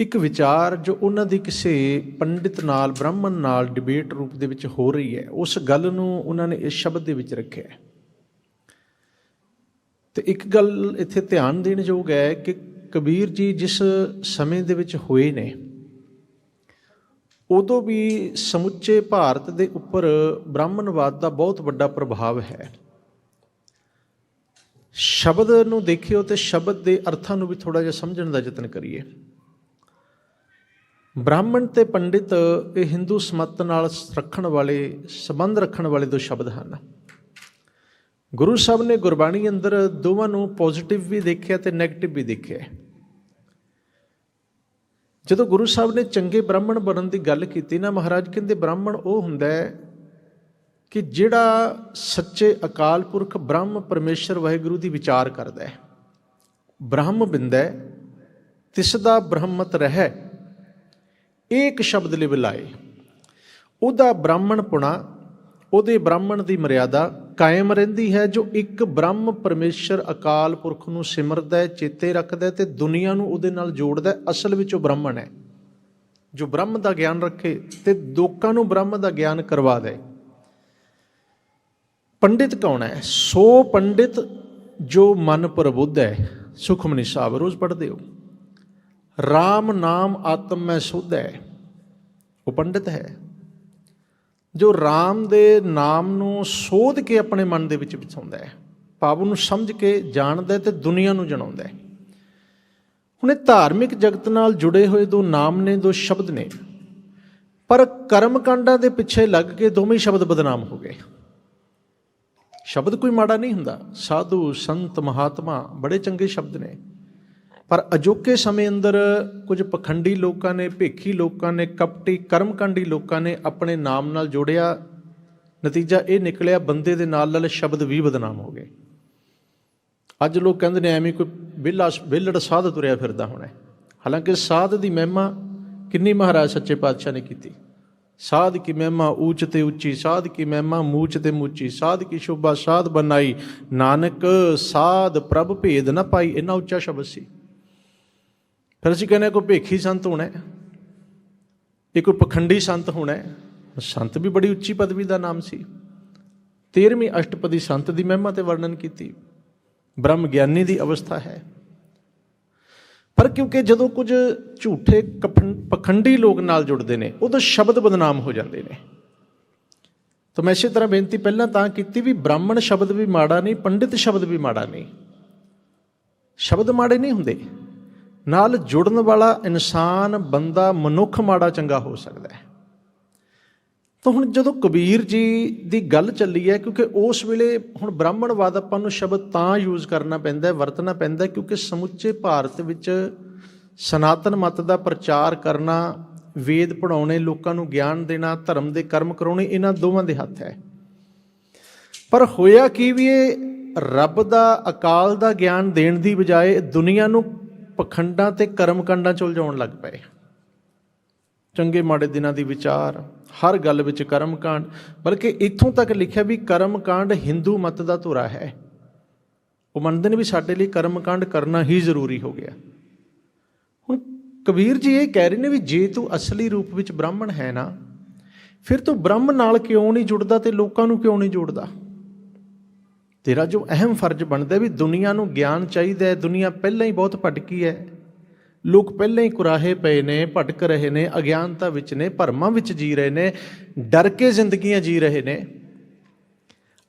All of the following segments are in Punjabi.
ਇੱਕ ਵਿਚਾਰ ਜੋ ਉਹਨਾਂ ਦੀ ਕਿਸੇ ਪੰਡਿਤ ਨਾਲ, ਬ੍ਰਾਹਮਣ ਨਾਲ ਡਿਬੇਟ ਰੂਪ ਦੇ ਵਿੱਚ ਹੋ ਰਹੀ ਹੈ, ਉਸ ਗੱਲ ਨੂੰ ਉਹਨਾਂ ਨੇ ਇਸ ਸ਼ਬਦ ਦੇ ਵਿੱਚ ਰੱਖਿਆ ਹੈ। ਤੇ ਇੱਕ ਗੱਲ ਇੱਥੇ ਧਿਆਨ ਦੇਣ ਯੋਗ ਹੈ ਕਿ ਕਬੀਰ ਜੀ ਜਿਸ ਸਮੇਂ ਦੇ ਵਿੱਚ ਹੋਏ ਨੇ, ਉਦੋਂ ਵੀ ਸਮੁੱਚੇ ਭਾਰਤ ਦੇ ਉੱਪਰ ਬ੍ਰਾਹਮਣਵਾਦ ਦਾ ਬਹੁਤ ਵੱਡਾ ਪ੍ਰਭਾਵ ਹੈ। ਸ਼ਬਦ ਨੂੰ ਦੇਖਿਓ ਤੇ ਸ਼ਬਦ ਦੇ ਅਰਥਾਂ ਨੂੰ ਵੀ ਥੋੜਾ ਜਿਹਾ ਸਮਝਣ ਦਾ ਯਤਨ ਕਰੀਏ। ਬ੍ਰਾਹਮਣ ਤੇ ਪੰਡਿਤ ਇਹ ਹਿੰਦੂ ਸਮਤ ਨਾਲ ਰੱਖਣ ਵਾਲੇ, ਸੰਬੰਧ ਰੱਖਣ ਵਾਲੇ ਦੋ ਸ਼ਬਦ ਹਨ। ਗੁਰੂ ਸਾਹਿਬ ਨੇ ਗੁਰਬਾਣੀ ਅੰਦਰ ਦੋਵਾਂ ਨੂੰ ਪੋਜ਼ਿਟਿਵ ਵੀ ਦੇਖਿਆ ਤੇ 네ਗੇਟਿਵ ਵੀ ਦੇਖਿਆ। ਜਦੋਂ ਗੁਰੂ ਸਾਹਿਬ ਨੇ ਚੰਗੇ ਬ੍ਰਾਹਮਣ ਬਣਨ ਦੀ ਗੱਲ ਕੀਤੀ ਨਾ, ਮਹਾਰਾਜ ਕਹਿੰਦੇ ਬ੍ਰਾਹਮਣ ਉਹ ਹੁੰਦਾ ਹੈ ਕਿ ਜਿਹੜਾ ਸੱਚੇ ਅਕਾਲ ਪੁਰਖ ਬ੍ਰਹਮ ਪਰਮੇਸ਼ਰ ਵਾਹਿਗੁਰੂ ਦੀ ਵਿਚਾਰ ਕਰਦਾ ਹੈ। ਬ੍ਰਹਮ ਬਿੰਦਾ ਤਿਸ ਦਾ ਬ੍ਰਹਮਤ ਰਹਿ। ਇੱਕ ਸ਼ਬਦ ਲਿਵ ਲਾਏ। ਉਹਦਾ ਬ੍ਰਾਹਮਣ ਪੁਣਾ, ਉਹਦੇ ਬ੍ਰਾਹਮਣ ਦੀ ਮਰਿਆਦਾ ਕਾਇਮ ਰਹਿੰਦੀ ਹੈ, ਜੋ ਇੱਕ ਬ੍ਰਹਮ ਪਰਮੇਸ਼ਰ ਅਕਾਲ ਪੁਰਖ ਨੂੰ ਸਿਮਰਦਾ ਹੈ, ਚੇਤੇ ਰੱਖਦਾ ਹੈ ਤੇ ਦੁਨੀਆ ਨੂੰ ਉਹਦੇ ਨਾਲ ਜੋੜਦਾ ਹੈ। ਅਸਲ ਵਿੱਚ ਉਹ ਬ੍ਰਾਹਮਣ ਹੈ। ਜੋ ਬ੍ਰਹਮ ਦਾ ਗਿਆਨ ਰੱਖੇ ਤੇ ਲੋਕਾਂ ਨੂੰ ਬ੍ਰਹਮ ਦਾ ਗਿਆਨ ਕਰਵਾ ਦੇ। ਪੰਡਿਤ ਕੌਣ ਹੈ? ਸੋ ਪੰਡਿਤ ਜੋ ਮਨ ਪ੍ਰਬੁੱਧ ਹੈ। ਸੁਖਮਨੀ ਸਾਹਿਬ ਰੋਜ਼ ਪੜ੍ਹਦੇ ਹੋ। RAM ਨਾਮ ਆਤਮ ਮੈਂ ਸੁਧ ਹੈ। ਉਹ ਪੰਡਿਤ ਹੈ। ਜੋ RAM ਦੇ ਨਾਮ ਨੂੰ ਸੋਧ ਕੇ ਆਪਣੇ ਮਨ ਦੇ ਵਿੱਚ ਵਿਸਾਉਂਦਾ ਹੈ। ਭਾਵ ਨੂੰ ਸਮਝ ਕੇ ਜਾਣਦਾ ਹੈ ਤੇ ਦੁਨੀਆ ਨੂੰ ਜਣਾਉਂਦਾ ਹੈ। ਹੁਣ ਇਹ ਧਾਰਮਿਕ ਜਗਤ ਨਾਲ ਜੁੜੇ ਹੋਏ ਦੋ ਨਾਮ ਨੇ, ਦੋ ਸ਼ਬਦ ਨੇ। ਪਰ ਕਰਮ ਕਾਂਡਾਂ ਦੇ ਪਿੱਛੇ ਲੱਗ ਕੇ ਦੋਵੇਂ ਸ਼ਬਦ ਬਦਨਾਮ ਹੋ ਗਏ। ਸ਼ਬਦ ਕੋਈ ਮਾੜਾ ਨਹੀਂ ਹੁੰਦਾ। ਸਾਧੂ, ਸੰਤ, ਮਹਾਤਮਾ ਬੜੇ ਚੰਗੇ ਸ਼ਬਦ ਨੇ। ਪਰ ਅਜੋਕੇ ਸਮੇਂ ਅੰਦਰ ਕੁਝ ਪਖੰਡੀ ਲੋਕਾਂ ਨੇ, ਭੇਖੀ ਲੋਕਾਂ ਨੇ, ਕਪਟੀ, ਕਰਮਕਾਂਡੀ ਲੋਕਾਂ ਨੇ ਆਪਣੇ ਨਾਮ ਨਾਲ ਜੋੜਿਆ। ਨਤੀਜਾ ਇਹ ਨਿਕਲਿਆ, ਬੰਦੇ ਦੇ ਨਾਲ ਨਾਲ ਸ਼ਬਦ ਵੀ ਬਦਨਾਮ ਹੋ ਗਏ। ਅੱਜ ਲੋਕ ਕਹਿੰਦੇ ਨੇ ਐਵੇਂ ਕੋਈ ਵਿਹਲਾ, ਵਿਹਲੜ ਸਾਧ ਤੁਰਿਆ ਫਿਰਦਾ ਹੋਣਾ ਹਾਲਾਂਕਿ ਸਾਧ ਦੀ ਮਹਿਮਾ ਕਿੰਨੀ ਮਹਾਰਾਜ ਸੱਚੇ ਪਾਤਸ਼ਾਹ ਨੇ ਕੀਤੀ। ਸਾਧ ਕੀ ਮਹਿਮਾ ਉੱਚ ਤੇ ਉੱਚੀ, ਸਾਧ ਕੀ ਮਹਿਮਾ ਮੂਚ ਤੇ ਮੂਚੀ, ਸਾਧ ਕੀ ਸ਼ੋਭਾ ਸਾਧ ਬਨਾਈ ਨਾਨਕ ਸਾਧ ਪ੍ਰਭ ਭੇਦ ਨਾ ਪਾਈ, ਇੰਨਾ ਉੱਚਾ ਸ਼ਬਦ ਸੀ। ਫਿਰ ਅਸੀਂ ਕਹਿੰਦੇ ਹਾਂ ਕੋਈ ਭੇਖੀ ਸੰਤ ਹੋਣਾ ਹੈ, ਇਹ ਕੋਈ ਪਖੰਡੀ ਸੰਤ ਹੋਣਾ ਸੰਤ ਵੀ ਬੜੀ ਉੱਚੀ ਪਦਵੀ ਦਾ ਨਾਮ ਸੀ। 13ਵੀਂ ਅਸ਼ਟਪਦੀ ਸੰਤ ਦੀ ਮਹਿਮਾ ਤੇ ਵਰਣਨ ਕੀਤੀ। ਬ੍ਰਹਮ ਗਿਆਨੀ ਦੀ ਅਵਸਥਾ ਹੈ। ਪਰ ਕਿਉਂਕਿ ਜਦੋਂ ਕੁਝ ਝੂਠੇ ਪਖੰਡੀ ਲੋਕ ਨਾਲ ਜੁੜਦੇ ਨੇ, ਉਦੋਂ ਸ਼ਬਦ ਬਦਨਾਮ ਹੋ ਜਾਂਦੇ ਨੇ। ਤਾਂ ਮੈਂ ਇਸੇ ਤਰ੍ਹਾਂ ਬੇਨਤੀ ਪਹਿਲਾਂ ਤਾਂ ਕੀਤੀ ਵੀ ਬ੍ਰਾਹਮਣ ਸ਼ਬਦ ਵੀ ਮਾੜਾ ਨਹੀਂ, ਪੰਡਿਤ ਸ਼ਬਦ ਵੀ ਮਾੜਾ ਨਹੀਂ। ਸ਼ਬਦ ਮਾੜੇ ਨਹੀਂ ਹੁੰਦੇ। ਨਾਲ ਜੁੜਨ ਵਾਲਾ ਇਨਸਾਨ, ਬੰਦਾ, ਮਨੁੱਖ ਮਾੜਾ ਚੰਗਾ ਹੋ ਸਕਦਾ ਹੈ। ਤਾਂ ਹੁਣ ਜਦੋਂ ਕਬੀਰ ਜੀ ਦੀ ਗੱਲ ਚੱਲੀ ਹੈ, ਕਿਉਂਕਿ ਉਸ ਵੇਲੇ ਹੁਣ ਬ੍ਰਾਹਮਣਵਾਦ ਆਪਾਂ ਨੂੰ ਸ਼ਬਦ ਤਾਂ ਯੂਜ਼ ਕਰਨਾ ਪੈਂਦਾ ਵਰਤਣਾ ਪੈਂਦਾ ਕਿਉਂਕਿ ਸਮੁੱਚੇ ਭਾਰਤ ਵਿੱਚ ਸਨਾਤਨ ਮਤ ਦਾ ਪ੍ਰਚਾਰ ਕਰਨਾ, ਵੇਦ ਪੜਾਉਣੇ ਲੋਕਾਂ ਨੂੰ ਗਿਆਨ ਦੇਣਾ, ਧਰਮ ਦੇ ਕਰਮ ਕਰਾਉਣੇ, ਇਹਨਾਂ ਦੋਵਾਂ ਦੇ ਹੱਥ ਹੈ। ਪਰ ਹੋਇਆ ਕੀ ਵੀ ਇਹ? ਰੱਬ ਦਾ ਅਕਾਲ ਦਾ ਗਿਆਨ ਦੇਣ ਦੀ ਬਜਾਏ ਦੁਨੀਆ ਨੂੰ ਪਖੰਡਾਂ ਤੇ ਕਰਮਕਾਂਡਾਂ ਚ ਉਲਝਾਉਣ ਲੱਗ ਪਏ। ਚੰਗੇ ਮਾੜੇ ਦਿਨਾਂ ਦੀ ਵਿਚਾਰ, ਹਰ ਗੱਲ ਵਿੱਚ ਕਰਮਕਾਂਡ, ਬਲਕਿ ਇੱਥੋਂ ਤੱਕ ਲਿਖਿਆ ਵੀ ਕਰਮਕਾਂਡ ਹਿੰਦੂ ਮਤ ਦਾ ਧੁਰਾ ਹੈ। ਉਹ ਮੰਨਦੇ ਨੇ ਵੀ ਸਾਡੇ ਲਈ ਕਰਮਕਾਂਡ ਕਰਨਾ ਹੀ ਜ਼ਰੂਰੀ ਹੋ ਗਿਆ। ਹੁਣ ਕਬੀਰ ਜੀ ਇਹ ਕਹਿ ਰਹੇ ਨੇ ਵੀ ਜੇ ਤੂੰ ਅਸਲੀ ਰੂਪ ਵਿੱਚ ਬ੍ਰਾਹਮਣ ਹੈ ਨਾ, ਫਿਰ ਤੂੰ ਬ੍ਰਹਮ ਨਾਲ ਕਿਉਂ ਨਹੀਂ ਜੁੜਦਾ ਤੇ ਲੋਕਾਂ ਨੂੰ ਕਿਉਂ ਨਹੀਂ ਜੋੜਦਾ? ਤੇਰਾ ਜੋ ਅਹਿਮ ਫਰਜ਼ ਬਣਦਾ ਵੀ ਦੁਨੀਆ ਨੂੰ ਗਿਆਨ ਚਾਹੀਦਾ ਹੈ, ਦੁਨੀਆ ਪਹਿਲਾਂ ਹੀ ਬਹੁਤ ਭਟਕੀ ਹੈ। ਲੋਕ ਪਹਿਲਾਂ ਹੀ ਕੁਰਾਹੇ ਪਏ ਨੇ, ਭਟਕ ਰਹੇ ਨੇ, ਅਗਿਆਨਤਾ ਵਿੱਚ ਨੇ, ਭਰਮਾਂ ਵਿੱਚ ਜੀ ਰਹੇ ਨੇ, ਡਰ ਕੇ ਜ਼ਿੰਦਗੀਆਂ ਜੀ ਰਹੇ ਨੇ।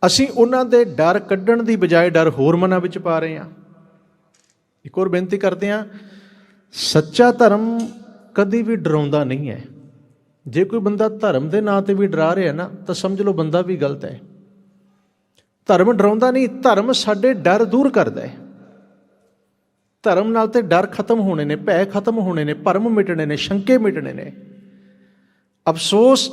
ਅਸੀਂ ਉਹਨਾਂ ਦੇ ਡਰ ਕੱਢਣ ਦੀ ਬਜਾਏ ਡਰ ਹੋਰ ਮਨਾਂ ਵਿੱਚ ਪਾ ਰਹੇ ਹਾਂ। ਇੱਕ ਹੋਰ ਬੇਨਤੀ ਕਰਦੇ ਹਾਂ, ਸੱਚਾ ਧਰਮ ਕਦੀ ਵੀ ਡਰਾਉਂਦਾ ਨਹੀਂ ਹੈ। ਜੇ ਕੋਈ ਬੰਦਾ ਧਰਮ ਦੇ ਨਾਂ ਤੇ ਵੀ ਡਰਾ ਰਿਹਾ ਨਾ, ਤਾਂ ਸਮਝ ਲਓ ਬੰਦਾ ਵੀ ਗਲਤ ਹੈ। ਧਰਮ ਡਰਾਉਂਦਾ ਨਹੀਂ, ਧਰਮ ਸਾਡੇ ਡਰ ਦੂਰ ਕਰਦਾ ਹੈ। ਧਰਮ ਨਾਲ ਤੇ ਡਰ ਖਤਮ ਹੋਣੇ ਨੇ, ਭੈ ਖਤਮ ਹੋਣੇ ਨੇ, ਭਰਮ ਮਿਟਣੇ ਨੇ, ਸ਼ੰਕੇ ਮਿਟਣੇ ਨੇ। ਅਫਸੋਸ,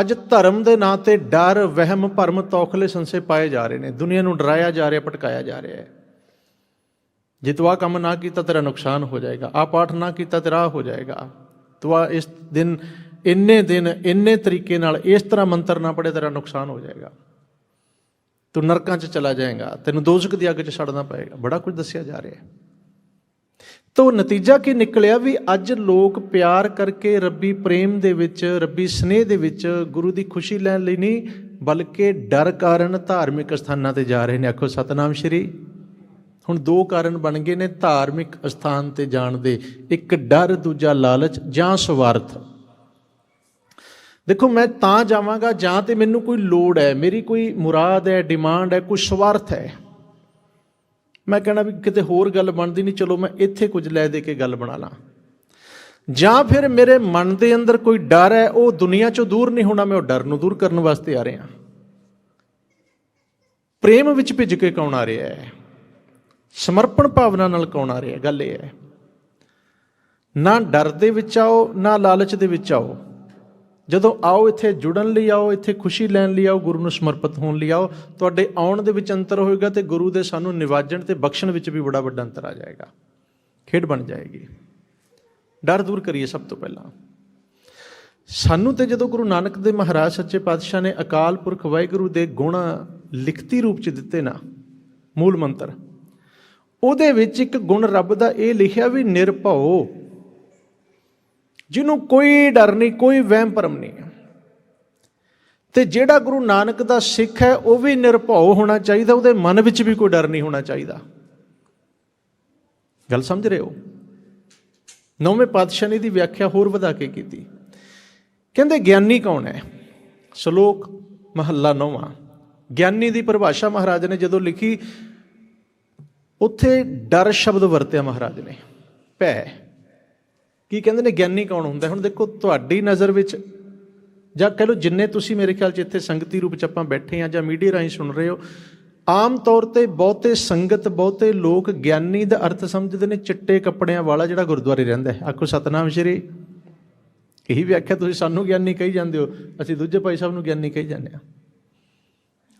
ਅੱਜ ਧਰਮ ਦੇ ਨਾਂ ਤੇ ਡਰ, ਵਹਿਮ, ਭਰਮ ਤੌਖਲੇ ਸੰਸੇ ਪਾਏ ਜਾ ਰਹੇ ਨੇ। ਦੁਨੀਆ ਨੂੰ ਡਰਾਇਆ ਜਾ ਰਿਹਾ, ਭਟਕਾਇਆ ਜਾ ਰਿਹਾ ਹੈ। ਜੇ ਤੂੰ ਆਹ ਕੰਮ ਨਾ ਕੀਤਾ, ਤੇਰਾ ਨੁਕਸਾਨ ਹੋ ਜਾਏਗਾ। ਆਹ ਪਾਠ ਨਾ ਕੀਤਾ, ਤੇਰਾ ਆਹ ਹੋ ਜਾਏਗਾ। ਤੂੰ ਆ ਇਸ ਦਿਨ, ਇੰਨੇ ਦਿਨ, ਇੰਨੇ ਤਰੀਕੇ ਨਾਲ ਇਸ ਤਰ੍ਹਾਂ ਮੰਤਰ ਨਾ ਪੜੇ ਤੇਰਾ ਨੁਕਸਾਨ ਹੋ ਜਾਏਗਾ। ਤੂੰ ਨਰਕਾਂ 'ਚ ਚਲਾ ਜਾਏਗਾ, ਤੈਨੂੰ ਦੋਜ਼ਖ ਦੀ ਅੱਗ 'ਚ ਛੱਡਣਾ ਪਏਗਾ। ਬੜਾ ਕੁਝ ਦੱਸਿਆ ਜਾ ਰਿਹਾ ਹੈ। ਤੋ ਨਤੀਜਾ ਕੀ ਨਿਕਲਿਆ ਵੀ ਅੱਜ ਲੋਕ ਪਿਆਰ ਕਰਕੇ ਰੱਬੀ ਪ੍ਰੇਮ ਦੇ ਵਿੱਚ, ਰੱਬੀ ਸਨੇਹ ਦੇ ਵਿੱਚ ਗੁਰੂ ਦੀ ਖੁਸ਼ੀ ਲੈਣ ਲਈ ਨਹੀਂ, ਬਲਕਿ ਡਰ ਕਾਰਨ ਧਾਰਮਿਕ ਸਥਾਨਾਂ ਤੇ ਜਾ ਰਹੇ ਨੇ। ਆਖੋ, ਸਤਨਾਮ ਸ਼੍ਰੀ। ਹੁਣ ਦੋ ਕਾਰਨ ਬਣ ਗਏ ਨੇ ਧਾਰਮਿਕ ਸਥਾਨ ਤੇ ਜਾਣ ਦੇ। ਇੱਕ ਡਰ, ਦੂਜਾ ਲਾਲਚ ਜਾਂ ਸਵਾਰਥ। ਦੇਖੋ, ਮੈਂ ਤਾਂ ਜਾਵਾਂਗਾ ਜਾਂ ਤੇ ਮੈਨੂੰ ਕੋਈ ਲੋੜ ਹੈ, ਮੇਰੀ ਕੋਈ ਮੁਰਾਦ ਹੈ ਡਿਮਾਂਡ ਹੈ, ਕੋਈ ਸਵਾਰਥ ਹੈ। ਮੈਂ ਕਹਿਣਾ ਵੀ ਕਿਤੇ ਹੋਰ ਗੱਲ ਬਣਦੀ ਨਹੀਂ, ਚਲੋ ਮੈਂ ਇੱਥੇ ਕੁਝ ਲੈ ਦੇ ਕੇ ਗੱਲ ਬਣਾ ਲਾਂ। ਜਾਂ ਫਿਰ ਮੇਰੇ ਮਨ ਦੇ ਅੰਦਰ ਕੋਈ ਡਰ ਹੈ, ਉਹ ਦੁਨੀਆ ਚੋਂ ਦੂਰ ਨਹੀਂ ਹੋਣਾ, ਮੈਂ ਉਹ ਡਰ ਨੂੰ ਦੂਰ ਕਰਨ ਵਾਸਤੇ ਆ ਰਿਹਾ। ਪ੍ਰੇਮ ਵਿੱਚ ਭਿੱਜ ਕੇ ਕੌਣ ਆ ਰਿਹਾ ਹੈ? ਸਮਰਪਣ ਭਾਵਨਾ ਨਾਲ ਕੌਣ ਆ ਰਿਹਾ ਗੱਲ ਇਹ ਹੈ। ਨਾ ਡਰ ਦੇ ਵਿੱਚ ਆਓ, ਨਾ ਲਾਲਚ ਦੇ ਵਿੱਚ ਆਓ। ਜਦੋਂ ਆਓ ਇੱਥੇ ਜੁੜਨ ਲਈ ਆਓ, ਇੱਥੇ ਖੁਸ਼ੀ ਲੈਣ ਲਈ ਆਓ, ਗੁਰੂ ਨੂੰ ਸਮਰਪਿਤ ਹੋਣ ਲਈ ਆਓ, ਤੁਹਾਡੇ ਆਉਣ ਦੇ ਵਿੱਚ ਅੰਤਰ ਹੋਏਗਾ ਤੇ ਗੁਰੂ ਦੇ ਸਾਨੂੰ ਨਿਵਾਜਣ ਤੇ ਬਖਸ਼ਣ ਵਿੱਚ ਵੀ ਬੜਾ ਵੱਡਾ ਅੰਤਰ ਆ ਜਾਏਗਾ। ਖੇਡ ਬਣ ਜਾਏਗੀ। ਡਰ ਦੂਰ ਕਰੀਏ ਸਭ ਤੋਂ ਪਹਿਲਾਂ। ਸਾਨੂੰ ਤੇ ਜਦੋਂ ਗੁਰੂ ਨਾਨਕ ਦੇ ਮਹਾਰਾਜ ਸੱਚੇ ਪਾਤਸ਼ਾਹ ਨੇ ਅਕਾਲ ਪੁਰਖ ਵਾਹਿਗੁਰੂ ਦੇ ਗੁਣ ਲਿਖਤੀ ਰੂਪ ਚ ਦਿੱਤੇ ਨਾ, ਮੂਲ ਮੰਤਰ, ਉਹਦੇ ਵਿੱਚ ਇੱਕ ਗੁਣ ਰੱਬ ਦਾ ਇਹ ਲਿਖਿਆ ਵੀ ਨਿਰਭਉ ਜਿਹਨੂੰ ਕੋਈ ਡਰ ਨਹੀਂ, ਕੋਈ ਵਹਿਮ ਭਰਮ ਨਹੀਂ ਤੇ ਜਿਹੜਾ ਗੁਰੂ ਨਾਨਕ ਦਾ ਸਿੱਖ ਹੈ, ਉਹ ਵੀ ਨਿਰਭਉ ਹੋਣਾ ਚਾਹੀਦਾ, ਉਹਦੇ ਮਨ ਵਿੱਚ ਵੀ ਕੋਈ ਡਰ ਨਹੀਂ ਹੋਣਾ ਚਾਹੀਦਾ। ਗੱਲ ਸਮਝ ਰਹੇ ਹੋ? ਨੌਵੇਂ ਪਾਤਸ਼ਾਹ ਨੇ ਦੀ ਵਿਆਖਿਆ ਹੋਰ ਵਧਾ ਕੇ ਕੀਤੀ। ਕਹਿੰਦੇ, ਗਿਆਨੀ ਕੌਣ ਹੈ? ਸ਼ਲੋਕ ਮਹੱਲਾ ਨੌਵਾਂ। ਗਿਆਨੀ ਦੀ ਪਰਿਭਾਸ਼ਾ ਮਹਾਰਾਜ ਨੇ ਜਦੋਂ ਲਿਖੀ, ਉੱਥੇ ਡਰ ਸ਼ਬਦ ਵਰਤਿਆ ਮਹਾਰਾਜ ਨੇ। ਭੈ। ਕੀ ਕਹਿੰਦੇ ਨੇ, ਗਿਆਨੀ ਕੌਣ ਹੁੰਦਾ? ਹੁਣ ਦੇਖੋ, ਤੁਹਾਡੀ ਨਜ਼ਰ ਵਿੱਚ, ਜਾਂ ਕਹ ਲਓ ਜਿੰਨੇ ਤੁਸੀਂ ਮੇਰੇ ਖਿਆਲ 'ਚ ਇੱਥੇ ਸੰਗਤੀ ਰੂਪ 'ਚ ਆਪਾਂ ਬੈਠੇ ਆ ਜਾਂ ਮੀਡੀਆ ਰਾਹੀਂ ਸੁਣ ਰਹੇ ਹੋ, ਆਮ ਤੌਰ ਤੇ ਬਹੁਤੇ ਸੰਗਤ, ਬਹੁਤੇ ਲੋਕ ਗਿਆਨੀ ਦਾ ਅਰਥ ਸਮਝਦੇ ਨੇ, ਚਿੱਟੇ ਕੱਪੜਿਆਂ ਵਾਲਾ ਜਿਹੜਾ ਗੁਰਦੁਆਰੇ ਰਹਿੰਦਾ ਹੈ। ਆਖੋ ਸਤਨਾਮ ਸ਼੍ਰੀ। ਇਹੀ ਵਿਆਖਿਆ ਤੁਸੀਂ ਸਾਨੂੰ ਗਿਆਨੀ ਕਹੀ ਜਾਂਦੇ ਹੋ, ਅਸੀਂ ਦੂਜੇ ਭਾਈ ਸਾਹਿਬ ਨੂੰ ਗਿਆਨੀ ਕਹੀ ਜਾਂਦੇ ਆ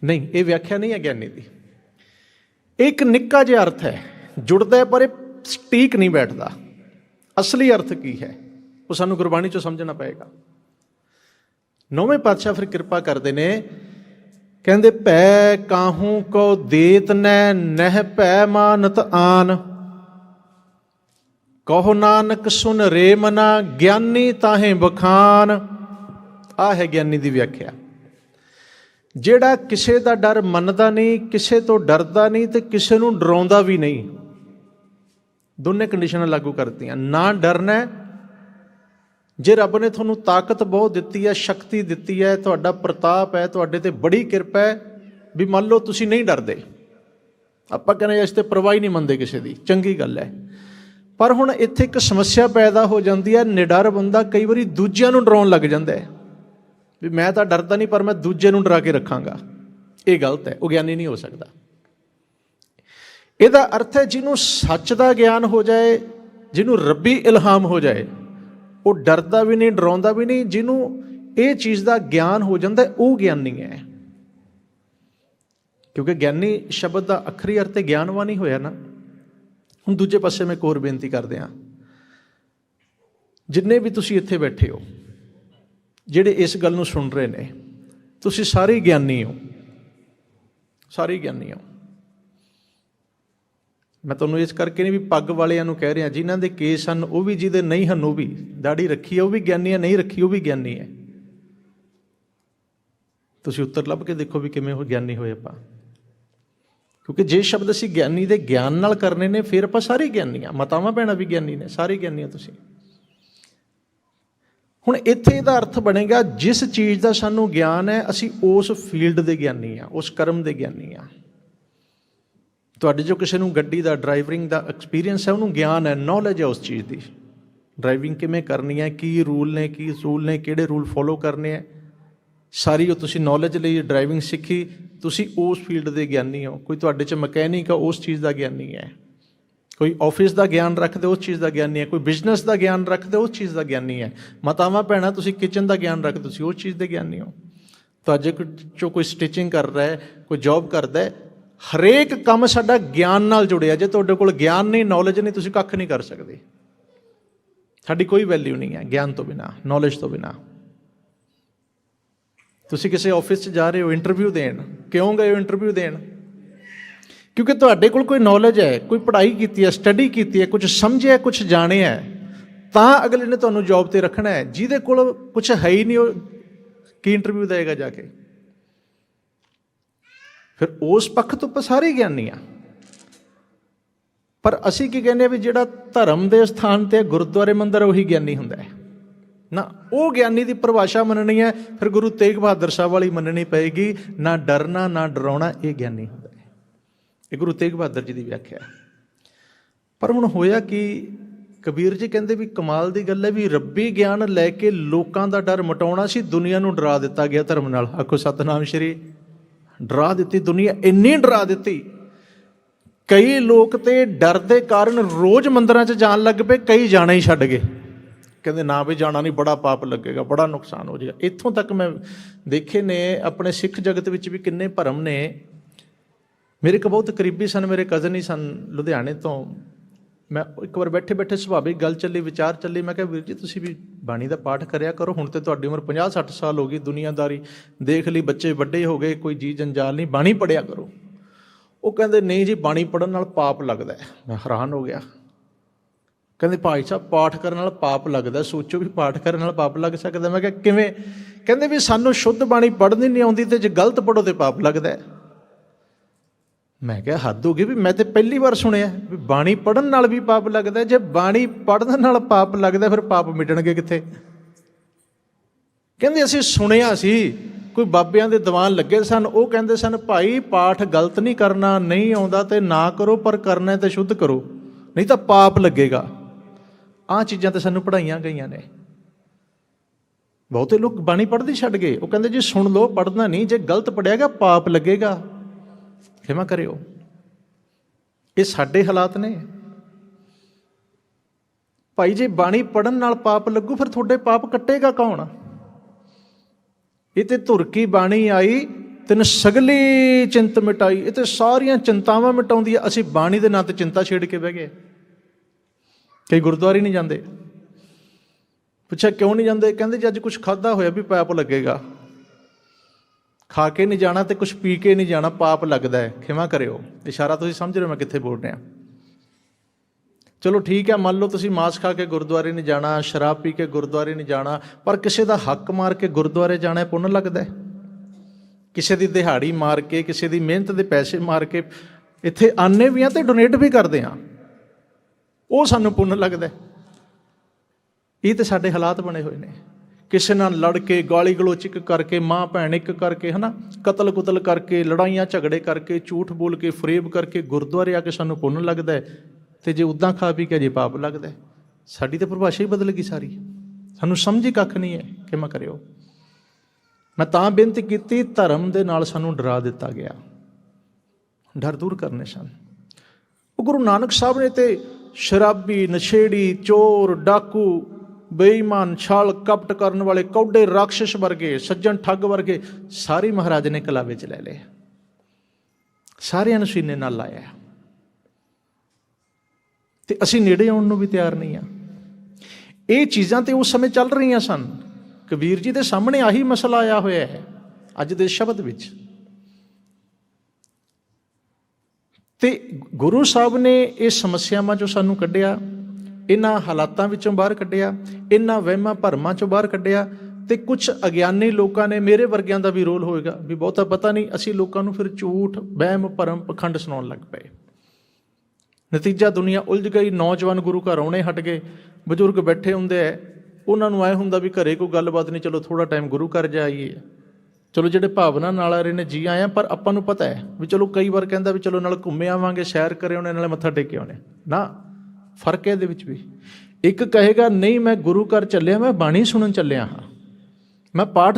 ਨਹੀਂ, ਇਹ ਵਿਆਖਿਆ ਨਹੀਂ ਹੈ ਗਿਆਨੀ ਦੀ। ਇੱਕ ਨਿੱਕਾ ਜਿਹਾ ਅਰਥ ਹੈ, ਜੁੜਦਾ ਪਰ ਇਹ ਸਟੀਕ ਨਹੀਂ ਬੈਠਦਾ। ਅਸਲੀ ਅਰਥ ਕੀ ਹੈ? ਉਹ ਸਾਨੂੰ ਗੁਰਬਾਣੀ ਚੋਂ ਸਮਝਣਾ ਪਏਗਾ। ਨੌਵੇਂ ਪਾਤਸ਼ਾਹ ਫਿਰ ਕਿਰਪਾ ਕਰਦੇ ਨੇ, ਕਹਿੰਦੇ, ਭੈ ਕਾਹੂ ਕੋ ਦੇਤ ਨੈ, ਨਹਿ ਭੈ ਮਾਨਤ ਆਨ। ਕਹੋ ਨਾਨਕ ਸੁਨ ਰੇ ਮਨਾ, ਗਿਆਨੀ ਤਾਹੇ ਬਖਾਨ ਆ ਹੈ ਗਿਆਨੀ ਦੀ ਵਿਆਖਿਆ। ਜਿਹੜਾ ਕਿਸੇ ਦਾ ਡਰ ਮੰਨਦਾ ਨਹੀਂ, ਕਿਸੇ ਤੋਂ ਡਰਦਾ ਨਹੀਂ ਤੇ ਕਿਸੇ ਨੂੰ ਡਰਾਉਂਦਾ ਵੀ ਨਹੀਂ। ਦੋਨੇ ਕੰਡੀਸ਼ਨਾਂ ਲਾਗੂ ਕਰਤੀਆਂ। ਨਾ ਡਰਨਾ ਜੇ ਰੱਬ ਨੇ ਤੁਹਾਨੂੰ ਤਾਕਤ ਬਹੁਤ ਦਿੱਤੀ ਹੈ, ਸ਼ਕਤੀ ਦਿੱਤੀ ਹੈ, ਤੁਹਾਡਾ ਪ੍ਰਤਾਪ ਹੈ, ਤੁਹਾਡੇ ਤੇ ਬੜੀ ਕਿਰਪਾ ਹੈ, ਵੀ ਮੰਨ ਲਓ ਤੁਸੀਂ ਨਹੀਂ ਡਰਦੇ। ਆਪਾਂ ਕਹਿੰਦੇ ਇਸ ਤੇ ਪਰਵਾਹ ਹੀ ਨਹੀਂ ਮੰਨਦੇ ਕਿਸੇ ਦੀ, ਚੰਗੀ ਗੱਲ ਹੈ। ਪਰ ਹੁਣ ਇੱਥੇ ਇੱਕ ਸਮੱਸਿਆ ਪੈਦਾ ਹੋ ਜਾਂਦੀ ਹੈ, ਨਿਡਰ ਬੰਦਾ ਕਈ ਵਾਰੀ ਦੂਜਿਆਂ ਨੂੰ ਡਰਾਉਣ ਲੱਗ ਜਾਂਦਾ ਹੈ। ਵੀ ਮੈਂ ਤਾਂ ਡਰਦਾ ਨਹੀਂ, ਪਰ ਮੈਂ ਦੂਜੇ ਨੂੰ ਡਰਾ ਕੇ ਰੱਖਾਂਗਾ। ਇਹ ਗਲਤ ਹੈ, ਉਹ ਗਿਆਨੀ ਨਹੀਂ ਹੋ ਸਕਦਾ। ਇਹਦਾ ਅਰਥ ਹੈ ਜਿਹਨੂੰ ਸੱਚ ਦਾ ਗਿਆਨ ਹੋ ਜਾਏ, ਜਿਹਨੂੰ ਰੱਬੀ ਇਲਹਾਮ ਹੋ ਜਾਏ, ਉਹ ਡਰਦਾ ਵੀ ਨਹੀਂ, ਡਰਾਉਂਦਾ ਵੀ ਨਹੀਂ, ਜਿਹਨੂੰ ਇਹ ਚੀਜ਼ ਦਾ ਗਿਆਨ ਹੋ ਜਾਂਦਾ ਉਹ ਗਿਆਨੀ ਹੈ। ਕਿਉਂਕਿ ਗਿਆਨੀ ਸ਼ਬਦ ਦਾ ਅਖਰੀ ਅਰਥ ਹੈ ਗਿਆਨਵਾਨ ਹੀ ਹੋਇਆ ਨਾ। ਹੁਣ ਦੂਜੇ ਪਾਸੇ ਮੈਂ ਕੋਰ ਬੇਨਤੀ ਕਰਦੇ ਹਾਂ। ਜਿੰਨੇ ਵੀ ਤੁਸੀਂ ਇੱਥੇ ਬੈਠੇ ਹੋ, ਜਿਹੜੇ ਇਸ ਗੱਲ ਨੂੰ ਸੁਣ ਰਹੇ ਨੇ, ਤੁਸੀਂ ਸਾਰੇ ਗਿਆਨੀ ਹੋ। ਸਾਰੇ ਗਿਆਨੀ ਹੋ। ਮੈਂ ਤੁਹਾਨੂੰ ਇਸ ਕਰਕੇ ਨਹੀਂ ਵੀ ਪੱਗ ਵਾਲਿਆਂ ਨੂੰ ਕਹਿ ਰਿਹਾ, ਜਿਨ੍ਹਾਂ ਦੇ ਕੇਸ ਹਨ, ਉਹ ਵੀ ਜਿਹਦੇ ਨਹੀਂ ਹਨ, ਉਹ ਵੀ ਦਾੜੀ ਰੱਖੀ ਹੈ ਉਹ ਵੀ ਗਿਆਨੀ ਹੈ ਨਹੀਂ ਰੱਖੀ, ਉਹ ਵੀ ਗਿਆਨੀ ਹੈ ਤੁਸੀਂ ਉੱਤਰ ਲੱਭ ਕੇ ਦੇਖੋ ਵੀ ਕਿਵੇਂ ਉਹ ਗਿਆਨੀ ਹੋਏ ਆਪਾਂ। ਕਿਉਂਕਿ ਜੇ ਸ਼ਬਦ ਅਸੀਂ ਗਿਆਨੀ ਦੇ ਗਿਆਨ ਨਾਲ ਕਰਨੇ ਨੇ, ਫਿਰ ਆਪਾਂ ਸਾਰੇ ਗਿਆਨੀ ਆ। ਮਤਾਵਾਂ ਭੈਣਾਂ ਵੀ ਗਿਆਨੀ ਨੇ, ਸਾਰੇ ਗਿਆਨੀ ਆ ਤੁਸੀਂ। ਹੁਣ ਇੱਥੇ ਇਹਦਾ ਅਰਥ ਬਣੇਗਾ, ਜਿਸ ਚੀਜ਼ ਦਾ ਸਾਨੂੰ ਗਿਆਨ ਹੈ, ਅਸੀਂ ਉਸ ਫੀਲਡ ਦੇ ਗਿਆਨੀ ਆ, ਉਸ ਕਰਮ ਦੇ ਗਿਆਨੀ ਆ। ਤੁਹਾਡੇ ਜੋ ਕਿਸੇ ਨੂੰ ਗੱਡੀ ਦਾ ਡਰਾਈਵਿੰਗ ਦਾ ਐਕਸਪੀਰੀਅੰਸ ਹੈ, ਉਹਨੂੰ ਗਿਆਨ ਹੈ ਨੌਲੇਜ ਹੈ ਉਸ ਚੀਜ਼ ਦੀ। ਡਰਾਈਵਿੰਗ ਕਿਵੇਂ ਕਰਨੀ ਹੈ, ਕੀ ਰੂਲ ਨੇ, ਕੀ ਅਸੂਲ ਨੇ, ਕਿਹੜੇ ਰੂਲ ਫੋਲੋ ਕਰਨੇ ਹੈ। ਸਾਰੀ ਉਹ ਤੁਸੀਂ ਨੌਲੇਜ ਲਈ ਡਰਾਈਵਿੰਗ ਸਿੱਖੀ, ਤੁਸੀਂ ਉਸ ਫੀਲਡ ਦੇ ਗਿਆਨੀ ਹੋ। ਕੋਈ ਤੁਹਾਡੇ ਚ ਮਕੈਨਿਕ ਆ, ਉਸ ਚੀਜ਼ ਦਾ ਗਿਆਨੀ ਹੈ। ਕੋਈ ਆਫਿਸ ਦਾ ਗਿਆਨ ਰੱਖਦੇ, ਉਸ ਚੀਜ਼ ਦਾ ਗਿਆਨੀ ਹੈ। ਕੋਈ ਬਿਜ਼ਨਸ ਦਾ ਗਿਆਨ ਰੱਖਦੇ, ਉਸ ਚੀਜ਼ ਦਾ ਗਿਆਨੀ ਹੈ। ਮਾਤਾਵਾਂ, ਭੈਣਾਂ, ਤੁਸੀਂ ਕਿਚਨ ਦਾ ਗਿਆਨ ਰੱਖਦੇ, ਤੁਸੀਂ ਉਸ ਚੀਜ਼ ਦੇ ਗਿਆਨੀ ਹੋ। ਤੁਹਾਡੇ ਚੋਂ ਕੋਈ ਸਟਿਚਿੰਗ ਕਰ ਰਿਹਾ ਹੈ, ਕੋਈ ਜੌਬ ਕਰਦਾ ਹੈ ਹਰੇਕ ਕੰਮ ਸਾਡਾ ਗਿਆਨ ਨਾਲ ਜੁੜਿਆ। ਜੇ ਤੁਹਾਡੇ ਕੋਲ ਗਿਆਨ ਨਹੀਂ ਨੌਲੇਜ ਨਹੀਂ, ਤੁਸੀਂ ਕੱਖ ਨਹੀਂ ਕਰ ਸਕਦੇ। ਸਾਡੀ ਕੋਈ ਵੈਲਿਊ ਨਹੀਂ ਹੈ, ਗਿਆਨ ਤੋਂ ਬਿਨਾ ਨੌਲੇਜ ਤੋਂ ਬਿਨਾ। ਤੁਸੀਂ ਕਿਸੇ ਆਫਿਸ 'ਚ ਜਾ ਰਹੇ ਹੋ ਇੰਟਰਵਿਊ ਦੇਣ। ਕਿਉਂ ਗਏ ਹੋ ਇੰਟਰਵਿਊ ਦੇਣ? ਕਿਉਂਕਿ ਤੁਹਾਡੇ ਕੋਲ ਕੋਈ ਨੌਲੇਜ ਹੈ, ਕੋਈ ਪੜ੍ਹਾਈ ਕੀਤੀ ਹੈ ਸਟੱਡੀ ਕੀਤੀ ਹੈ, ਕੁਝ ਸਮਝਿਆ, ਕੁਝ ਜਾਣਿਆ ਤਾਂ ਅਗਲੇ ਨੇ ਤੁਹਾਨੂੰ ਜੌਬ ਤੇ ਰੱਖਣਾ ਹੈ। ਜਿਹਦੇ ਕੋਲ ਕੁਝ ਹੈ ਹੀ ਨਹੀਂ ਉਹ, ਕੀ ਇੰਟਰਵਿਊ ਦੇਗਾ ਜਾ ਕੇ? ਫਿਰ ਉਸ ਪੱਖ ਤੋਂ ਆਪਾਂ ਸਾਰੇ ਗਿਆਨੀ ਆ। ਪਰ ਅਸੀਂ ਕੀ ਕਹਿੰਦੇ ਆ ਵੀ ਜਿਹੜਾ ਧਰਮ ਦੇ ਸਥਾਨ ਤੇ ਗੁਰਦੁਆਰੇ ਮੰਦਰ, ਉਹੀ ਗਿਆਨੀ ਹੁੰਦਾ ਹੈ। ਨਾ, ਉਹ ਗਿਆਨੀ ਦੀ ਪਰਿਭਾਸ਼ਾ ਮੰਨਣੀ ਹੈ, ਫਿਰ ਗੁਰੂ ਤੇਗ ਬਹਾਦਰ ਸਾਹਿਬ ਵਾਲੀ ਮੰਨਣੀ ਪਏਗੀ, ਨਾ ਡਰਨਾ, ਨਾ ਡਰਾਉਣਾ, ਇਹ ਗਿਆਨੀ ਹੁੰਦਾ ਹੈ। ਇਹ ਗੁਰੂ ਤੇਗ ਬਹਾਦਰ ਜੀ ਦੀ ਵਿਆਖਿਆ ਹੈ। ਪਰ ਹੁਣ ਹੋਇਆ ਕਿ, ਕਬੀਰ ਜੀ ਕਹਿੰਦੇ ਵੀ ਕਮਾਲ ਦੀ ਗੱਲ ਹੈ ਵੀ ਰੱਬੀ ਗਿਆਨ ਲੈ ਕੇ ਲੋਕਾਂ ਦਾ ਡਰ ਮਟਾਉਣਾ ਸੀ, ਦੁਨੀਆ ਨੂੰ ਡਰਾ ਦਿੱਤਾ ਗਿਆ ਧਰਮ ਨਾਲ। ਆਖੋ ਸਤਨਾਮ ਸ਼੍ਰੀ ਡਰਾ ਦਿੱਤੀ, ਦੁਨੀਆ ਇੰਨੀ ਡਰਾ ਦਿੱਤੀ। ਕਈ ਲੋਕ ਤੇ ਡਰ ਦੇ ਕਾਰਨ ਰੋਜ਼ ਮੰਦਰਾਂ 'ਚ ਜਾਣ ਲੱਗ ਪਏ, ਕਈ ਜਾਣਾ ਹੀ ਛੱਡ ਗਏ। ਕਹਿੰਦੇ ਨਾ ਵੀ ਜਾਣਾ ਨਹੀਂ, ਬੜਾ ਪਾਪ ਲੱਗੇਗਾ, ਬੜਾ ਨੁਕਸਾਨ ਹੋ ਜਾਏਗਾ। ਇੱਥੋਂ ਤੱਕ ਮੈਂ ਦੇਖੇ ਨੇ ਆਪਣੇ ਸਿੱਖ ਜਗਤ ਵਿੱਚ ਵੀ ਕਿੰਨੇ ਭਰਮ ਨੇ। ਮੇਰੇ ਇੱਕ ਬਹੁਤ ਕਰੀਬੀ ਸਨ, ਮੇਰੇ ਕਜ਼ਨ ਹੀ ਸਨ ਲੁਧਿਆਣੇ ਤੋਂ। ਮੈਂ ਇੱਕ ਵਾਰ ਬੈਠੇ ਬੈਠੇ ਸੁਭਾਵਿਕ ਗੱਲ ਚੱਲੀ, ਵਿਚਾਰ ਚੱਲੀ, ਮੈਂ ਕਿਹਾ ਵੀਰ ਜੀ, ਤੁਸੀਂ ਵੀ ਬਾਣੀ ਦਾ ਪਾਠ ਕਰਿਆ ਕਰੋ। ਹੁਣ ਤੇ ਤੁਹਾਡੀ ਉਮਰ 50 60 ਸਾਲ ਹੋ ਗਈ, ਦੁਨੀਆਦਾਰੀ ਦੇਖ ਲਈ, ਬੱਚੇ ਵੱਡੇ ਹੋ ਗਏ, ਕੋਈ ਜੀ ਜੰਜਾਲ ਨਹੀਂ, ਬਾਣੀ ਪੜਿਆ ਕਰੋ। ਉਹ ਕਹਿੰਦੇ, ਨਹੀਂ ਜੀ, ਬਾਣੀ ਪੜਨ ਨਾਲ ਪਾਪ ਲੱਗਦਾ ਮੈਂ ਹੈਰਾਨ ਹੋ ਗਿਆ। ਕਹਿੰਦੇ, ਭਾਈ ਸਾਹਿਬ, ਪਾਠ ਕਰਨ ਨਾਲ ਪਾਪ ਲੱਗਦਾ ਸੋਚੋ ਵੀ ਪਾਠ ਕਰਨ ਨਾਲ ਪਾਪ ਲੱਗ ਸਕਦਾ ਮੈਂ ਕਿਹਾ, ਕਿਵੇਂ? ਕਹਿੰਦੇ ਵੀ ਸਾਨੂੰ ਸ਼ੁੱਧ ਬਾਣੀ ਪੜ੍ਹਨੀ ਨਹੀਂ ਆਉਂਦੀ ਤੇ ਜੇ ਗਲਤ ਪੜੋ ਤੇ ਪਾਪ ਲੱਗਦਾ ਮੈਂ ਕਿਹਾ ਹੱਦ ਹੋ ਗਈ ਵੀ ਮੈਂ ਤੇ ਪਹਿਲੀ ਵਾਰ ਸੁਣਿਆ ਵੀ ਬਾਣੀ ਪੜਨ ਨਾਲ ਵੀ ਪਾਪ ਲੱਗਦਾ, ਜੇ ਬਾਣੀ ਪੜਨ ਨਾਲ ਪਾਪ ਲੱਗਦਾ ਫਿਰ ਪਾਪ ਮਿਟਣਗੇ ਕਿੱਥੇ? ਕਹਿੰਦੇ ਅਸੀਂ ਸੁਣਿਆ ਸੀ, ਕੋਈ ਬਾਬਿਆਂ ਦੇ ਦੀਵਾਨ ਲੱਗੇ ਸਨ, ਉਹ ਕਹਿੰਦੇ ਸਨ, ਭਾਈ ਪਾਠ ਗਲਤ ਨਹੀਂ ਕਰਨਾ, ਨਹੀਂ ਆਉਂਦਾ ਤੇ ਨਾ ਕਰੋ, ਪਰ ਕਰਨਾ ਹੈ ਤੇ ਸ਼ੁੱਧ ਕਰੋ, ਨਹੀਂ ਤਾਂ ਪਾਪ ਲੱਗੇਗਾ। ਆਹ ਚੀਜ਼ਾਂ ਤੇ ਸਾਨੂੰ ਪੜਾਈਆਂ ਗਈਆਂ ਨੇ। ਬਹੁਤੇ ਲੋਕ ਬਾਣੀ ਪੜ੍ਹਦੀ ਛੱਡ ਗਏ। ਉਹ ਕਹਿੰਦੇ ਜੀ, ਸੁਣ ਲਓ ਪੜਨਾ ਨਹੀਂ, ਜੇ ਗਲਤ ਪੜਿਆਗਾ ਪਾਪ ਲੱਗੇਗਾ। ਖਿਮਾ ਕਰਿਓ। ਇਹ ਸਾਡੇ ਹਾਲਾਤ ਨੇ। ਭਾਈ ਜੇ ਬਾਣੀ ਪੜਨ ਨਾਲ ਪਾਪ ਲੱਗੂ, ਫਿਰ ਤੁਹਾਡੇ ਪਾਪ ਕੱਟੇਗਾ ਕੌਣ? ਇਹ ਤੇ ਧੁਰ ਕੀ ਬਾਣੀ ਆਈ, ਤੈਨੂੰ ਸਗਲੀ ਚਿੰਤ ਮਿਟਾਈ। ਇਹ ਤੇ ਸਾਰੀਆਂ ਚਿੰਤਾਵਾਂ ਮਿਟਾਉਂਦੀ ਆ। ਅਸੀਂ ਬਾਣੀ ਦੇ ਨਾਂ ਤੇ ਚਿੰਤਾ ਛੇੜ ਕੇ ਬਹਿ ਗਏ। ਕਈ ਗੁਰਦੁਆਰੇ ਨਹੀਂ ਜਾਂਦੇ। ਪੁੱਛਿਆ ਕਿਉਂ ਨਹੀਂ ਜਾਂਦੇ? ਕਹਿੰਦੇ ਜੇ ਅੱਜ ਕੁਝ ਖਾਦਾ ਹੋਇਆ ਵੀ ਪਾਪ ਲੱਗੇਗਾ। ਖਾ ਕੇ ਨਹੀਂ ਜਾਣਾ ਤੇ ਕੁਝ ਪੀ ਕੇ ਨਹੀਂ ਜਾਣਾ, ਪਾਪ ਲੱਗਦਾ ਹੈ। ਖਿਮਾ ਕਰਿਓ। ਇਸ਼ਾਰਾ ਤੁਸੀਂ ਸਮਝ ਰਹੇ ਹੋ ਮੈਂ ਕਿੱਥੇ ਬੋਲ ਰਿਹਾ। ਚਲੋ ਠੀਕ ਹੈ, ਮੰਨ ਲਓ ਤੁਸੀਂ ਮਾਸ ਖਾ ਕੇ ਗੁਰਦੁਆਰੇ ਨਹੀਂ ਜਾਣਾ, ਸ਼ਰਾਬ ਪੀ ਕੇ ਗੁਰਦੁਆਰੇ ਨਹੀਂ ਜਾਣਾ, ਪਰ ਕਿਸੇ ਦਾ ਹੱਕ ਮਾਰ ਕੇ ਗੁਰਦੁਆਰੇ ਜਾਣਾ ਪੁੰਨ ਲੱਗਦਾ ਹੈ। ਕਿਸੇ ਦੀ ਦਿਹਾੜੀ ਮਾਰ ਕੇ, ਕਿਸੇ ਦੀ ਮਿਹਨਤ ਦੇ ਪੈਸੇ ਮਾਰ ਕੇ, ਇੱਥੇ ਆਨੇ ਵੀ ਆ ਤੇ ਡੋਨੇਟ ਵੀ ਕਰਦੇ ਆ। ਉਹ ਸਾਨੂੰ ਪੁੰਨ ਲੱਗਦਾ ਇਹ ਤੇ ਸਾਡੇ ਹਾਲਾਤ ਬਣੇ ਹੋਏ ਨੇ। ਕਿਸੇ ਨਾਲ ਲੜ ਕੇ ਗਾਲੀ ਗਲੋਚ ਇੱਕ ਕਰਕੇ, ਮਾਂ ਭੈਣ ਇੱਕ ਕਰਕੇ, ਹਨਾ? ਕਤਲ ਕੁਤਲ ਕਰਕੇ, ਲੜਾਈਆਂ ਝਗੜੇ ਕਰਕੇ, ਝੂਠ ਬੋਲ ਕੇ, ਫਰੇਬ ਕਰਕੇ, ਗੁਰਦੁਆਰੇ ਆ ਕੇ ਸਾਨੂੰ ਪੁੰਨ ਲੱਗਦਾ ਹੈ ਤੇ ਜੇ ਉਦਾਂ ਖਾ ਪੀ ਕੇ ਜੇ ਪਾਪ ਲੱਗਦਾ ਸਾਡੀ ਤਾਂ ਪਰਿਭਾਸ਼ਾ ਹੀ ਬਦਲ ਗਈ ਸਾਰੀ। ਸਾਨੂੰ ਸਮਝ ਹੀ ਕੱਖ ਨਹੀਂ ਹੈ ਕਿ ਮੈਂ ਕਰਿਓ। ਮੈਂ ਤਾਂ ਬੇਨਤੀ ਕੀਤੀ, ਧਰਮ ਦੇ ਨਾਲ ਸਾਨੂੰ ਡਰਾ ਦਿੱਤਾ ਗਿਆ। ਡਰ ਦੂਰ ਕਰਨੇ ਸਨ। ਉਹ ਗੁਰੂ ਨਾਨਕ ਸਾਹਿਬ ਨੇ ਤੇ ਸ਼ਰਾਬੀ, ਨਸ਼ੇੜੀ, ਚੋਰ, ਡਾਕੂ ਬੇਈਮਾਨ ਛਲ ਕਪਟ ਕਰਨ ਵਾਲੇ ਕੌਡੇ ਰਾਖਸ਼ ਵਰਗੇ, ਸੱਜਣ ਠੱਗ ਵਰਗੇ, ਸਾਰੇ ਮਹਾਰਾਜ ਨੇ ਕਲਾਵੇ ਚ ਲੈ ਲਏ। ਸਾਰਿਆਂ ਨੂੰ ਸੀਨੇ ਨਾਲ ਲਾਇਆ। ਤੇ ਅਸੀਂ ਨੇੜੇ ਆਉਣ ਨੂੰ ਵੀ ਤਿਆਰ ਨਹੀਂ ਆ। ਇਹ ਚੀਜ਼ਾਂ ਤੇ ਉਸ ਸਮੇਂ ਚੱਲ ਰਹੀਆਂ ਸਨ ਕਬੀਰ ਜੀ ਦੇ ਸਾਹਮਣੇ ਆਹੀ ਮਸਲਾ ਆਇਆ ਹੋਇਆ ਹੈ, ਅੱਜ ਦੇ ਸ਼ਬਦ ਵਿੱਚ। ਤੇ ਗੁਰੂ ਸਾਹਿਬ ਨੇ ਇਹ ਸਮੱਸਿਆਵਾਂ ਚੋਂ ਸਾਨੂੰ ਕੱਢਿਆ। ਇਹਨਾਂ ਹਾਲਾਤਾਂ ਵਿੱਚੋਂ ਬਾਹਰ ਕੱਢਿਆ ਇਹਨਾਂ ਵਹਿਮਾਂ ਭਰਮਾਂ ਚੋਂ ਬਾਹਰ ਕੱਢਿਆ ਤੇ ਕੁਝ ਅਗਿਆਨੀ ਲੋਕਾਂ ਨੇ ਮੇਰੇ ਵਰਗਿਆਂ ਦਾ ਵੀ ਰੋਲ ਹੋਏਗਾ, ਵੀ ਬਹੁਤਾ ਪਤਾ ਨਹੀਂ ਅਸੀਂ ਲੋਕਾਂ ਨੂੰ ਫਿਰ ਝੂਠ, ਵਹਿਮ, ਭਰਮ, ਪਖੰਡ ਸੁਣਾਉਣ ਲੱਗ ਪਏ। ਨਤੀਜਾ ਦੁਨੀਆ ਉਲਝ ਗਈ, ਨੌਜਵਾਨ ਗੁਰੂ ਘਰ ਆਉਣੇ ਹਟ ਗਏ, ਬਜ਼ੁਰਗ ਬੈਠੇ ਹੁੰਦੇ ਐ, ਉਹਨਾਂ ਨੂੰ ਐ ਹੁੰਦਾ ਵੀ ਘਰੇ ਕੋਈ ਗੱਲਬਾਤ ਨਹੀਂ, ਚਲੋ ਥੋੜਾ ਟਾਈਮ ਗੁਰੂ ਘਰ ਜਾਈਏ ਚਲੋ ਜਿਹੜੇ ਭਾਵਨਾ ਨਾਲ ਆ ਰਹੇ ਨੇ, ਜੀ ਆਇਆ, ਪਰ ਆਪਾਂ ਨੂੰ ਪਤਾ ਹੈ ਵੀ ਚਲੋ ਕਈ ਵਾਰ ਕਹਿੰਦਾ ਵੀ ਚਲੋ ਨਾਲ ਘੁੰਮੇ ਆਵਾਂਗੇ ਸ਼ਹਿਰ ਕਰੇ ਆਉਣੇ, ਨਾਲੇ ਮੱਥਾ ਟੇਕੇ ਆਉਣੇ। ਨਾ। ਫ਼ਰਕ ਹੈ ਇਹਦੇ ਵਿੱਚ ਵੀ। ਇੱਕ ਕਹੇਗਾ, ਨਹੀਂ, ਮੈਂ ਗੁਰੂ ਘਰ ਚੱਲਿਆ, ਮੈਂ ਬਾਣੀ ਸੁਣਨ ਚੱਲਿਆ ਹਾਂ। ਮੈਂ ਪਾਠ